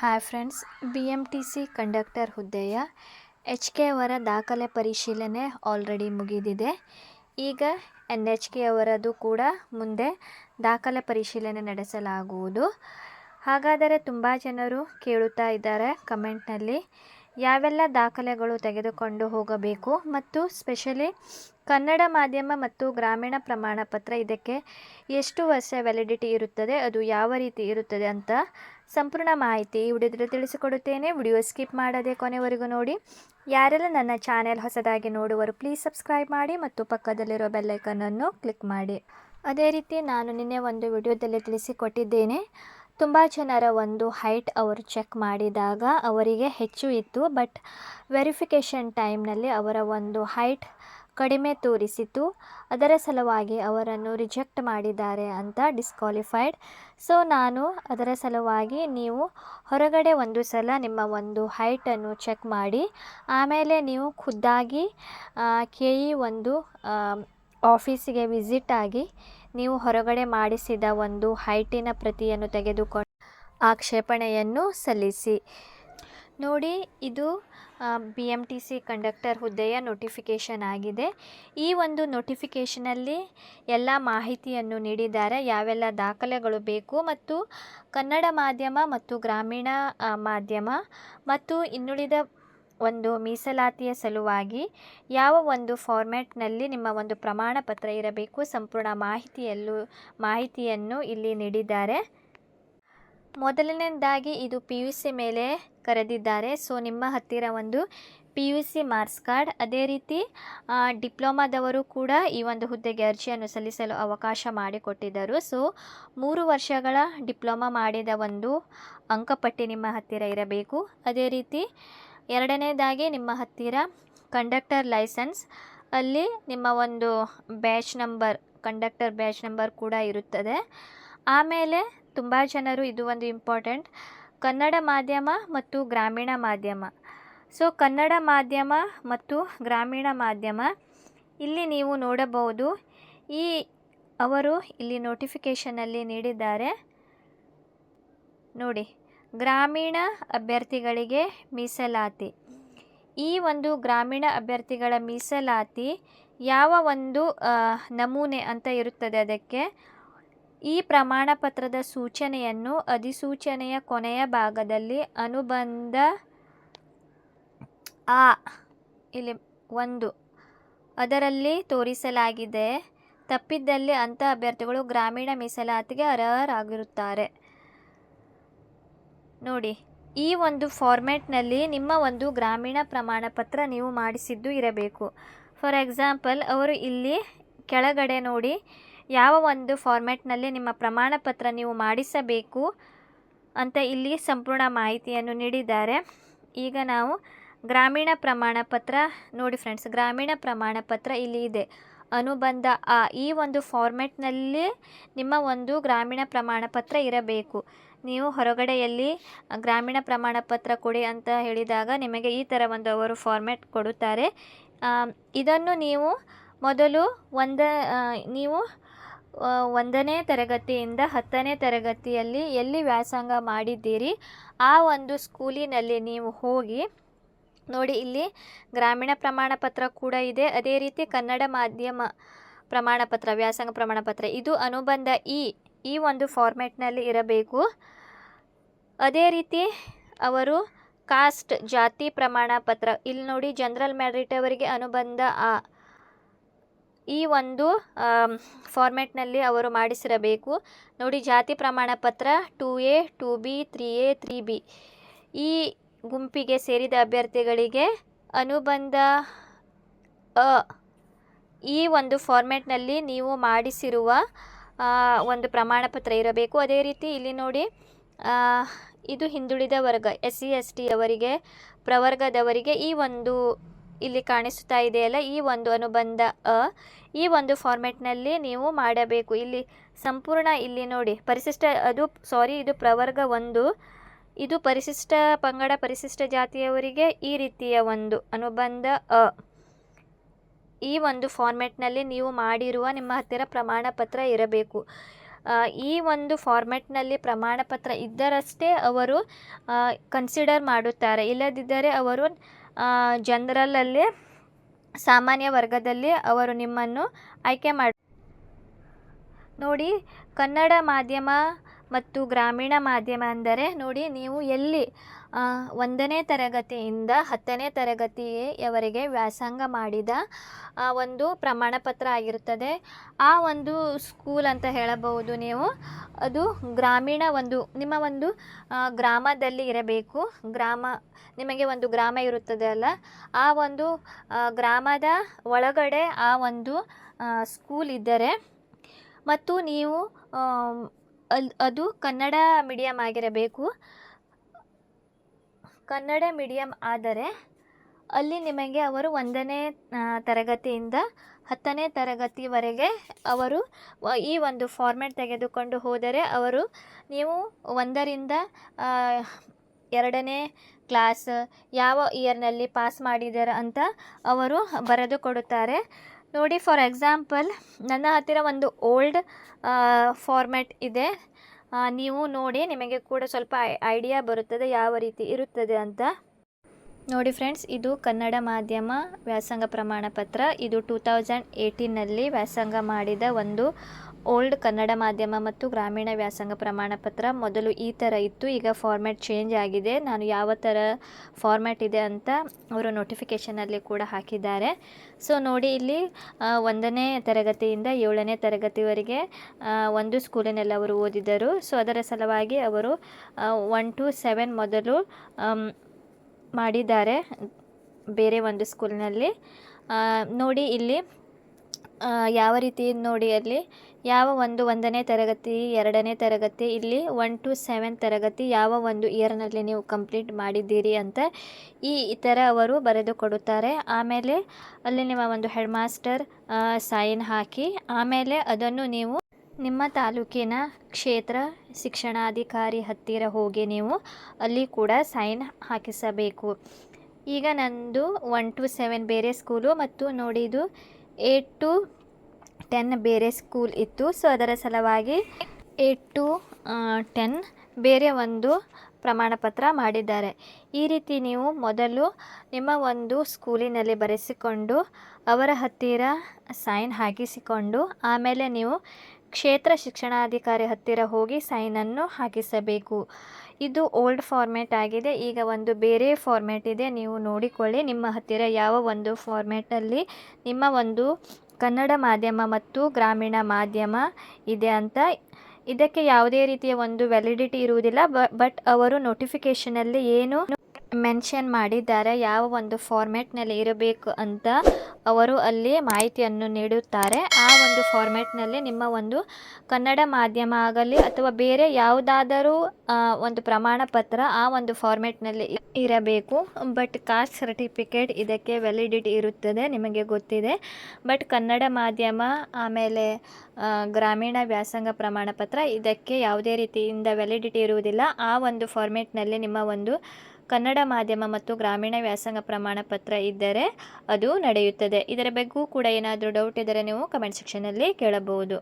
Hi friends B M T C conductor ಹುದ್ದೆಯ H K ಅವರ ದಾಖಲೆ ಪರಿಶೀಲನೆ ಆಲ್ರೆಡಿ ಮುಗಿದಿದೆ. ಈಗ ಎನ್ ಎಚ್ ಕೆ ಅವರದು ಕೂಡ ಮುಂದೆ ದಾಖಲೆ ಪರಿಶೀಲನೆ ನಡೆಸಲಾಗುವುದು. ಹಾಗಾದರೆ ತುಂಬ ಜನರು ಕೇಳುತ್ತಾ ಇದ್ದಾರೆ ಕಮೆಂಟ್ನಲ್ಲಿ. ಯಾವೆಲ್ಲ ದಾಖಲೆಗಳು ತೆಗೆದುಕೊಂಡು ಹೋಗಬೇಕು ಮತ್ತು ಸ್ಪೆಷಲಿ ಕನ್ನಡ ಮಾಧ್ಯಮ ಮತ್ತು ಗ್ರಾಮೀಣ ಪ್ರಮಾಣ ಪತ್ರ ಇದಕ್ಕೆ ಎಷ್ಟು ವರ್ಷ ವ್ಯಾಲಿಡಿಟಿ ಇರುತ್ತದೆ, ಅದು ಯಾವ ರೀತಿ ಇರುತ್ತದೆ ಅಂತ ಸಂಪೂರ್ಣ ಮಾಹಿತಿ ಈ ವಿಡಿಯೋದಲ್ಲಿ ತಿಳಿಸಿಕೊಡುತ್ತೇನೆ. ವಿಡಿಯೋ ಸ್ಕಿಪ್ ಮಾಡದೆ ಕೊನೆವರೆಗೂ ನೋಡಿ. ಯಾರೆಲ್ಲ ನನ್ನ ಚಾನೆಲ್ ಹೊಸದಾಗಿ ನೋಡುವರು, ಪ್ಲೀಸ್ ಸಬ್ಸ್ಕ್ರೈಬ್ ಮಾಡಿ ಮತ್ತು ಪಕ್ಕದಲ್ಲಿರೋ ಬೆಲ್ಲೈಕನನ್ನು ಕ್ಲಿಕ್ ಮಾಡಿ. ಅದೇ ರೀತಿ ನಾನು ನಿನ್ನೆ ಒಂದು ವಿಡಿಯೋದಲ್ಲಿ ತಿಳಿಸಿಕೊಟ್ಟಿದ್ದೇನೆ. ತುಂಬ ಜನರ ಒಂದು ಹೈಟ್ ಅವರು ಚೆಕ್ ಮಾಡಿದಾಗ ಅವರಿಗೆ ಹೆಚ್ಚು ಇತ್ತು, ಬಟ್ ವೆರಿಫಿಕೇಷನ್ ಟೈಮ್ನಲ್ಲಿ ಅವರ ಒಂದು ಹೈಟ್ ಕಡಿಮೆ ತೋರಿಸಿತು. ಅದರ ಸಲುವಾಗಿ ಅವರನ್ನು ರಿಜೆಕ್ಟ್ ಮಾಡಿದ್ದಾರೆ ಅಂತ ಡಿಸ್ಕ್ವಾಲಿಫೈಡ್. ಸೊ, ನಾನು ಅದರ ಸಲುವಾಗಿ ನೀವು ಹೊರಗಡೆ ಒಂದು ಸಲ ನಿಮ್ಮ ಒಂದು ಹೈಟನ್ನು ಚೆಕ್ ಮಾಡಿ. ಆಮೇಲೆ ನೀವು ಖುದ್ದಾಗಿ ಕೆ ಇ ಒಂದು ಆಫೀಸಿಗೆ ವಿಸಿಟ್ ಆಗಿ ನೀವು ಹೊರಗಡೆ ಮಾಡಿಸಿದ ಒಂದು ಹೈಟಿನ ಪ್ರತಿಯನ್ನು ತೆಗೆದುಕೊಂಡು ಆಕ್ಷೇಪಣೆಯನ್ನು ಸಲ್ಲಿಸಿ. ನೋಡಿ, ಇದು B M T C conductor ಹುದ್ದೆಯ ನೋಟಿಫಿಕೇಷನ್ ಆಗಿದೆ. ಈ ಒಂದು ನೋಟಿಫಿಕೇಷನಲ್ಲಿ ಎಲ್ಲ ಮಾಹಿತಿಯನ್ನು ನೀಡಿದ್ದಾರೆ. ಯಾವೆಲ್ಲ ದಾಖಲೆಗಳು ಬೇಕು ಮತ್ತು ಕನ್ನಡ ಮಾಧ್ಯಮ ಮತ್ತು ಗ್ರಾಮೀಣ ಮಾಧ್ಯಮ ಮತ್ತು ಇನ್ನುಳಿದ ಒಂದು ಮೀಸಲಾತಿಯ ಸಲುವಾಗಿ ಯಾವ ಒಂದು ಫಾರ್ಮ್ಯಾಟ್ನಲ್ಲಿ ನಿಮ್ಮ ಒಂದು ಪ್ರಮಾಣ ಪತ್ರ ಇರಬೇಕು, ಸಂಪೂರ್ಣ ಮಾಹಿತಿಯಲ್ಲೂ, ಮಾಹಿತಿಯನ್ನು ಇಲ್ಲಿ ನೀಡಿದ್ದಾರೆ. ಮೊದಲನೇದಾಗಿ ಇದು ಪಿ ಯು ಸಿ ಮೇಲೆ ಕರೆದಿದ್ದಾರೆ. ಸೊ ನಿಮ್ಮ ಹತ್ತಿರ ಒಂದು P U C marks card ಅದೇ ರೀತಿ ಡಿಪ್ಲೊಮಾದವರು ಕೂಡ ಈ ಒಂದು ಹುದ್ದೆಗೆ ಅರ್ಜಿಯನ್ನು ಸಲ್ಲಿಸಲು ಅವಕಾಶ ಮಾಡಿಕೊಟ್ಟಿದ್ದರು. ಸೊ ಮೂರು ವರ್ಷಗಳ ಡಿಪ್ಲೊಮಾ ಮಾಡಿದ ಒಂದು ಅಂಕಪಟ್ಟಿ ನಿಮ್ಮ ಹತ್ತಿರ ಇರಬೇಕು. ಅದೇ ರೀತಿ, ಎರಡನೇದಾಗಿ ನಿಮ್ಮ ಹತ್ತಿರ ಕಂಡಕ್ಟರ್ ಲೈಸೆನ್ಸ್ ಅಲ್ಲಿ ನಿಮ್ಮ ಒಂದು batch number conductor batch number ಕೂಡ ಇರುತ್ತದೆ. ಆಮೇಲೆ ತುಂಬ ಜನರು ಇದು ಒಂದು ಇಂಪಾರ್ಟೆಂಟ್. ಕನ್ನಡ ಮಾಧ್ಯಮ ಮತ್ತು ಗ್ರಾಮೀಣ ಮಾಧ್ಯಮ. ಸೊ, ಕನ್ನಡ ಮಾಧ್ಯಮ ಮತ್ತು ಗ್ರಾಮೀಣ ಮಾಧ್ಯಮ, ಇಲ್ಲಿ ನೀವು ನೋಡಬಹುದು. ಈ ಅವರು ಇಲ್ಲಿ ನೋಟಿಫಿಕೇಷನಲ್ಲಿ ನೀಡಿದ್ದಾರೆ. ನೋಡಿ, ಗ್ರಾಮೀಣ ಅಭ್ಯರ್ಥಿಗಳಿಗೆ ಮೀಸಲಾತಿ. ಈ ಒಂದು ಗ್ರಾಮೀಣ ಅಭ್ಯರ್ಥಿಗಳ ಮೀಸಲಾತಿ ಯಾವ ಒಂದು ನಮೂನೆ ಅಂತ ಇರುತ್ತದೆ ಅದಕ್ಕೆ. ಈ ಪ್ರಮಾಣಪತ್ರದ ಸೂಚನೆಯನ್ನು ಅಧಿಸೂಚನೆಯ ಕೊನೆಯ ಭಾಗದಲ್ಲಿ ಅನುಬಂಧ ಆ ಇಲ್ಲಿ ಒಂದು ಅದರಲ್ಲಿ ತೋರಿಸಲಾಗಿದೆ. ತಪ್ಪಿದ್ದಲ್ಲಿ ಅಂಥ ಅಭ್ಯರ್ಥಿಗಳು ಗ್ರಾಮೀಣ ಮೀಸಲಾತಿಗೆ ಅರ್ಹರಾಗಿರುತ್ತಾರೆ. ನೋಡಿ, ಈ ಒಂದು ಫಾರ್ಮ್ಯಾಟ್ನಲ್ಲಿ ನಿಮ್ಮ ಒಂದು ಗ್ರಾಮೀಣ ಪ್ರಮಾಣಪತ್ರ ನೀವು ಮಾಡಿಸಿದ್ದು ಇರಬೇಕು. ಫಾರ್ ಎಕ್ಸಾಂಪಲ್, ಅವರು ಇಲ್ಲಿ ಕೆಳಗಡೆ ನೋಡಿ ಯಾವ ಒಂದು ಫಾರ್ಮೆಟ್ನಲ್ಲಿ ನಿಮ್ಮ ಪ್ರಮಾಣ ಪತ್ರ ನೀವು ಮಾಡಿಸಬೇಕು ಅಂತ ಇಲ್ಲಿ ಸಂಪೂರ್ಣ ಮಾಹಿತಿಯನ್ನು ನೀಡಿದ್ದಾರೆ. ಈಗ ನಾವು ಗ್ರಾಮೀಣ ಪ್ರಮಾಣ ಪತ್ರ ನೋಡಿ ಫ್ರೆಂಡ್ಸ್ ಗ್ರಾಮೀಣ ಪ್ರಮಾಣ ಪತ್ರ ಇಲ್ಲಿ ಇದೆ. ಅನುಬಂಧ ಆ, ಈ ಒಂದು ಫಾರ್ಮೆಟ್ನಲ್ಲಿ ನಿಮ್ಮ ಒಂದು ಗ್ರಾಮೀಣ ಪ್ರಮಾಣ ಪತ್ರ ಇರಬೇಕು. ನೀವು ಹೊರಗಡೆಯಲ್ಲಿ ಗ್ರಾಮೀಣ ಪ್ರಮಾಣ ಪತ್ರ ಕೊಡಿ ಅಂತ ಹೇಳಿದಾಗ ನಿಮಗೆ ಈ ಥರ ಒಂದು ಅವರು ಫಾರ್ಮ್ಯಾಟ್ ಕೊಡುತ್ತಾರೆ. ಇದನ್ನು ನೀವು ಮೊದಲು ಒಂದ ನೀವು ಒಂದನೇ ತರಗತಿಯಿಂದ ಹತ್ತನೇ ತರಗತಿಯಲ್ಲಿ ಎಲ್ಲಿ ವ್ಯಾಸಂಗ ಮಾಡಿದ್ದೀರಿ? ಆ ಒಂದು ಸ್ಕೂಲಿನಲ್ಲಿ ನೀವು ಹೋಗಿ ನೋಡಿ, ಇಲ್ಲಿ ಗ್ರಾಮೀಣ ಪ್ರಮಾಣ ಪತ್ರ ಕೂಡ ಇದೆ. ಅದೇ ರೀತಿ ಕನ್ನಡ ಮಾಧ್ಯಮ ಪ್ರಮಾಣ ಪತ್ರ, ವ್ಯಾಸಂಗ ಪ್ರಮಾಣ ಪತ್ರ, ಇದು ಅನುಬಂಧ ಇ, ಈ ಒಂದು ಫಾರ್ಮ್ಯಾಟ್ನಲ್ಲಿ ಇರಬೇಕು. ಅದೇ ರೀತಿ ಅವರು ಕಾಸ್ಟ್ ಜಾತಿ ಪ್ರಮಾಣ ಪತ್ರ, ಇಲ್ಲಿ ನೋಡಿ ಜನರಲ್ ಮ್ಯಾರಿಟ್ ಅವರಿಗೆ ಅನುಬಂಧ ಆ. ಈ ಒಂದು ಫಾರ್ಮೆಟ್ನಲ್ಲಿ ಅವರು ಮಾಡಿಸಿರಬೇಕು. ನೋಡಿ, ಜಾತಿ ಪ್ರಮಾಣ ಪತ್ರ two A, two B, three A, three B. ಈ ಗುಂಪಿಗೆ ಸೇರಿದ ಅಭ್ಯರ್ಥಿಗಳಿಗೆ ಅನುಬಂಧ, ಅ, ಈ ಒಂದು ಫಾರ್ಮೆಟ್ನಲ್ಲಿ ನೀವು ಮಾಡಿಸಿರುವ ಒಂದು ಪ್ರಮಾಣ ಪತ್ರ ಇರಬೇಕು. ಅದೇ ರೀತಿ ಇಲ್ಲಿ ನೋಡಿ ಇದು ಹಿಂದುಳಿದ ವರ್ಗ ಎಸ್ ಸಿ ಎಸ್ ಟಿ ಅವರಿಗೆ, ಪ್ರವರ್ಗದವರಿಗೆ ಈ ಒಂದು ಇಲ್ಲಿ ಕಾಣಿಸುತ್ತಾ ಇದೆಯಲ್ಲ ಈ ಒಂದು ಅನುಬಂಧ ಅ, ಈ ಒಂದು ಫಾರ್ಮೆಟ್ನಲ್ಲಿ ನೀವು ಮಾಡಬೇಕು. ಇಲ್ಲಿ ಸಂಪೂರ್ಣ ಇಲ್ಲಿ ನೋಡಿ, ಪರಿಶಿಷ್ಟ, ಅದು ಸಾರಿ ಇದು ಪ್ರವರ್ಗ ಒಂದು. ಇದು ಪರಿಶಿಷ್ಟ ಪಂಗಡ ಪರಿಶಿಷ್ಟ ಜಾತಿಯವರಿಗೆ ಈ ರೀತಿಯ ಒಂದು ಅನುಬಂಧ ಅ. ಈ ಒಂದು ಫಾರ್ಮೆಟ್ನಲ್ಲಿ ನೀವು ಮಾಡಿರುವ ನಿಮ್ಮ ಹತ್ತಿರ ಪ್ರಮಾಣ ಪತ್ರ ಇರಬೇಕು ಈ ಒಂದು ಫಾರ್ಮೆಟ್ನಲ್ಲಿ ಪ್ರಮಾಣ ಪತ್ರ ಇದ್ದರಷ್ಟೇ ಅವರು ಕನ್ಸಿಡರ್ ಮಾಡುತ್ತಾರೆ. ಇಲ್ಲದಿದ್ದರೆ ಅವರು ಜನರಲಲ್ಲಿ ಸಾಮಾನ್ಯ ವರ್ಗದಲ್ಲಿ ಅವರು ನಿಮ್ಮನ್ನು ಆಯ್ಕೆ ಮಾಡಿ ನೋಡಿ ಕನ್ನಡ ಮಾಧ್ಯಮ ಮತ್ತು ಗ್ರಾಮೀಣ ಮಾಧ್ಯಮ ಅಂದರೆ ನೋಡಿ ನೀವು ಎಲ್ಲಿ ಒಂದನೇ ತರಗತಿಯಿಂದ ಹತ್ತನೇ ತರಗತಿಯವರೆಗೆ ವ್ಯಾಸಂಗ ಮಾಡಿದ ಒಂದು ಪ್ರಮಾಣ ಪತ್ರ ಆಗಿರುತ್ತದೆ. ಆ ಒಂದು ಸ್ಕೂಲ್ ಅಂತ ಹೇಳಬಹುದು ನೀವು. ಅದು ಗ್ರಾಮೀಣ ಒಂದು, ನಿಮ್ಮ ಒಂದು ಗ್ರಾಮದಲ್ಲಿ ಇರಬೇಕು. ಗ್ರಾಮ, ನಿಮಗೆ ಒಂದು ಗ್ರಾಮ ಇರುತ್ತದೆ ಅಲ್ಲ. ಆ ಒಂದು ಗ್ರಾಮದ ಒಳಗಡೆ ಆ ಒಂದು ಸ್ಕೂಲ್ ಇದ್ದರೆ ಮತ್ತು ನೀವು ಆಮ್, ಅಲ್ ಅದು ಕನ್ನಡ ಮೀಡಿಯಮ್ ಆಗಿರಬೇಕು. ಕನ್ನಡ ಮೀಡಿಯಮ್ ಆದರೆ ಅಲ್ಲಿ ನಿಮಗೆ ಅವರು ಒಂದನೇ ತರಗತಿಯಿಂದ ಹತ್ತನೇ ತರಗತಿವರೆಗೆ ಅವರು ಈ ಒಂದು ಫಾರ್ಮೆಟ್ ತೆಗೆದುಕೊಂಡು ಹೋದರೆ ಅವರು ನೀವು ಒಂದರಿಂದ ಎರಡನೇ ಕ್ಲಾಸ್ ಯಾವ ಇಯರ್ನಲ್ಲಿ ಪಾಸ್ ಮಾಡಿದ್ದಾರೆ ಅಂತ ಅವರು ಬರೆದು ಕೊಡುತ್ತಾರೆ. ನೋಡಿ ಫಾರ್ ಎಕ್ಸಾಂಪಲ್ ನನ್ನ ಹತ್ತಿರ ಒಂದು ಓಲ್ಡ್ ಫಾರ್ಮ್ಯಾಟ್ ಇದೆ. ನೀವು ನೋಡಿ, ನಿಮಗೆ ಕೂಡ ಸ್ವಲ್ಪ ಐಡಿಯಾ ಬರುತ್ತದೆ, ಯಾವ ರೀತಿ ಇರುತ್ತದೆ ಅಂತ. ನೋಡಿ ಫ್ರೆಂಡ್ಸ್ ಇದು ಕನ್ನಡ ಮಾಧ್ಯಮ ವ್ಯಾಸಂಗ ಪ್ರಮಾಣ ಪತ್ರ. ಇದು ಟೂ ತೌಸಂಡ್ ಏಯ್ಟೀನಲ್ಲಿ ವ್ಯಾಸಂಗ ಮಾಡಿದ ಒಂದು ಓಲ್ಡ್ ಕನ್ನಡ ಮಾಧ್ಯಮ ಮತ್ತು ಗ್ರಾಮೀಣ ವ್ಯಾಸಂಗ ಪ್ರಮಾಣ ಪತ್ರ ಮೊದಲು ಈ ಥರ ಇತ್ತು, ಈಗ ಫಾರ್ಮ್ಯಾಟ್ ಚೇಂಜ್ ಆಗಿದೆ. ನಾನು ಯಾವ ಥರ ಫಾರ್ಮ್ಯಾಟ್ ಇದೆ ಅಂತ ಅವರು ನೋಟಿಫಿಕೇಷನಲ್ಲಿ ಕೂಡ ಹಾಕಿದ್ದಾರೆ. ಸೊ ನೋಡಿ ಇಲ್ಲಿ ಒಂದನೇ ತರಗತಿಯಿಂದ ಏಳನೇ ತರಗತಿವರೆಗೆ ಒಂದು ಸ್ಕೂಲಿನಲ್ಲಿ ಅವರು ಓದಿದರು. ಸೊ ಅದರ ಸಲುವಾಗಿ ಅವರು ಒನ್ ಟು ಸೆವೆನ್ ಮೊದಲು ಮಾಡಿದ್ದಾರೆ ಬೇರೆ ಒಂದು ಸ್ಕೂಲಿನಲ್ಲಿ ನೋಡಿ ಇಲ್ಲಿ ಯಾವ ರೀತಿ ನೋಡಿ ಅಲ್ಲಿ? ಯಾವ ಒಂದು ಒಂದನೇ ತರಗತಿ, ಎರಡನೇ ತರಗತಿ, ಇಲ್ಲಿ ಒನ್ ಟು ಸೆವೆನ್ ತರಗತಿ, ಯಾವ ಒಂದು ಇಯರ್ನಲ್ಲಿ ನೀವು ಕಂಪ್ಲೀಟ್ ಮಾಡಿದ್ದೀರಿ ಅಂತ ಈ ಥರ ಅವರು ಬರೆದು ಕೊಡುತ್ತಾರೆ ಆಮೇಲೆ ಅಲ್ಲಿ ನಿಮ್ಮ ಒಂದು ಹೆಡ್ ಮಾಸ್ಟರ್ ಸೈನ್ ಹಾಕಿ, ಆಮೇಲೆ ಅದನ್ನು ನೀವು ನಿಮ್ಮ ತಾಲೂಕಿನ ಕ್ಷೇತ್ರ ಶಿಕ್ಷಣಾಧಿಕಾರಿ ಹತ್ತಿರ ಹೋಗಿ ನೀವು ಅಲ್ಲಿ ಕೂಡ ಸೈನ್ ಹಾಕಿಸಬೇಕು. ಈಗ ನಂದು ಒನ್ ಟು ಸೆವೆನ್ ಬೇರೆ ಸ್ಕೂಲು ಮತ್ತು ನೋಡಿ ಇದು ಏಟ್ ಟು ಟೆನ್ ಬೇರೆ ಸ್ಕೂಲ್ ಇತ್ತು. ಸೊ ಅದರ ಸಲುವಾಗಿ ಏಟ್ ಟು ಟೆನ್ ಬೇರೆ ಒಂದು ಪ್ರಮಾಣ ಪತ್ರ ಮಾಡಿದ್ದಾರೆ. ಈ ರೀತಿ ನೀವು ಮೊದಲು ನಿಮ್ಮ ಒಂದು ಸ್ಕೂಲಿನಲ್ಲಿ ಬರೆಸಿಕೊಂಡು ಅವರ ಹತ್ತಿರ ಸೈನ್ ಹಾಕಿಸಿಕೊಂಡು ಆಮೇಲೆ ನೀವು ಕ್ಷೇತ್ರ ಶಿಕ್ಷಣಾಧಿಕಾರಿ ಹತ್ತಿರ ಹೋಗಿ ಸೈನನ್ನು ಹಾಕಿಸಬೇಕು. ಇದು ಓಲ್ಡ್ ಫಾರ್ಮ್ಯಾಟ್ ಆಗಿದೆ. ಈಗ ಒಂದು ಬೇರೆ ಫಾರ್ಮ್ಯಾಟ್ ಇದೆ. ನೀವು ನೋಡಿಕೊಳ್ಳಿ. ನಿಮ್ಮ ಹತ್ತಿರ ಯಾವ ಒಂದು ಫಾರ್ಮ್ಯಾಟಲ್ಲಿ ನಿಮ್ಮ ಒಂದು ಕನ್ನಡ ಮಾಧ್ಯಮ ಮತ್ತು ಗ್ರಾಮೀಣ ಮಾಧ್ಯಮ ಇದೆ ಅಂತ. ಇದಕ್ಕೆ ಯಾವುದೇ ರೀತಿಯ ಒಂದು ವ್ಯಾಲಿಡಿಟಿ ಇರುವುದಿಲ್ಲ. ಬಟ್ ಅವರು ನೋಟಿಫಿಕೇಷನಲ್ಲಿ ಏನು ಮೆನ್ಷನ್ ಮಾಡಿದ್ದಾರೆ, ಯಾವ ಒಂದು ಫಾರ್ಮ್ಯಾಟ್ನಲ್ಲಿ ಇರಬೇಕು ಅಂತ ಅವರು ಅಲ್ಲಿ ಮಾಹಿತಿಯನ್ನು ನೀಡುತ್ತಾರೆ. ಆ ಒಂದು ಫಾರ್ಮ್ಯಾಟ್ನಲ್ಲಿ ನಿಮ್ಮ ಒಂದು ಕನ್ನಡ ಮಾಧ್ಯಮ ಆಗಲಿ ಅಥವಾ ಬೇರೆ ಯಾವುದಾದರೂ ಒಂದು ಪ್ರಮಾಣ ಪತ್ರ ಆ ಒಂದು ಫಾರ್ಮ್ಯಾಟ್ನಲ್ಲಿ ಇರಬೇಕು. ಬಟ್ ಕಾಸ್ಟ್ ಸರ್ಟಿಫಿಕೇಟ್ ಇದಕ್ಕೆ ವ್ಯಾಲಿಡಿಟಿ ಇರುತ್ತದೆ, ನಿಮಗೆ ಗೊತ್ತಿದೆ. ಬಟ್ ಕನ್ನಡ ಮಾಧ್ಯಮ ಆಮೇಲೆ ಗ್ರಾಮೀಣ ವ್ಯಾಸಂಗ ಪ್ರಮಾಣ ಪತ್ರ ಇದಕ್ಕೆ ಯಾವುದೇ ರೀತಿಯಿಂದ ವ್ಯಾಲಿಡಿಟಿ ಇರುವುದಿಲ್ಲ. ಆ ಒಂದು ಫಾರ್ಮ್ಯಾಟ್ನಲ್ಲಿ ನಿಮ್ಮ ಒಂದು ಕನ್ನಡ ಮಾಧ್ಯಮ ಮತ್ತು ಗ್ರಾಮೀಣ ವ್ಯಾಸಂಗ ಪ್ರಮಾಣ ಪತ್ರ ಇದ್ದರೆ ಅದು ನಡೆಯುತ್ತದೆ. ಇದರ ಬಗ್ಗೂ ಕೂಡ ಏನಾದರೂ ಡೌಟ್ ಇದ್ದರೆ ನೀವು ಕಮೆಂಟ್ ಸೆಕ್ಷನಲ್ಲಿ ಕೇಳಬಹುದು.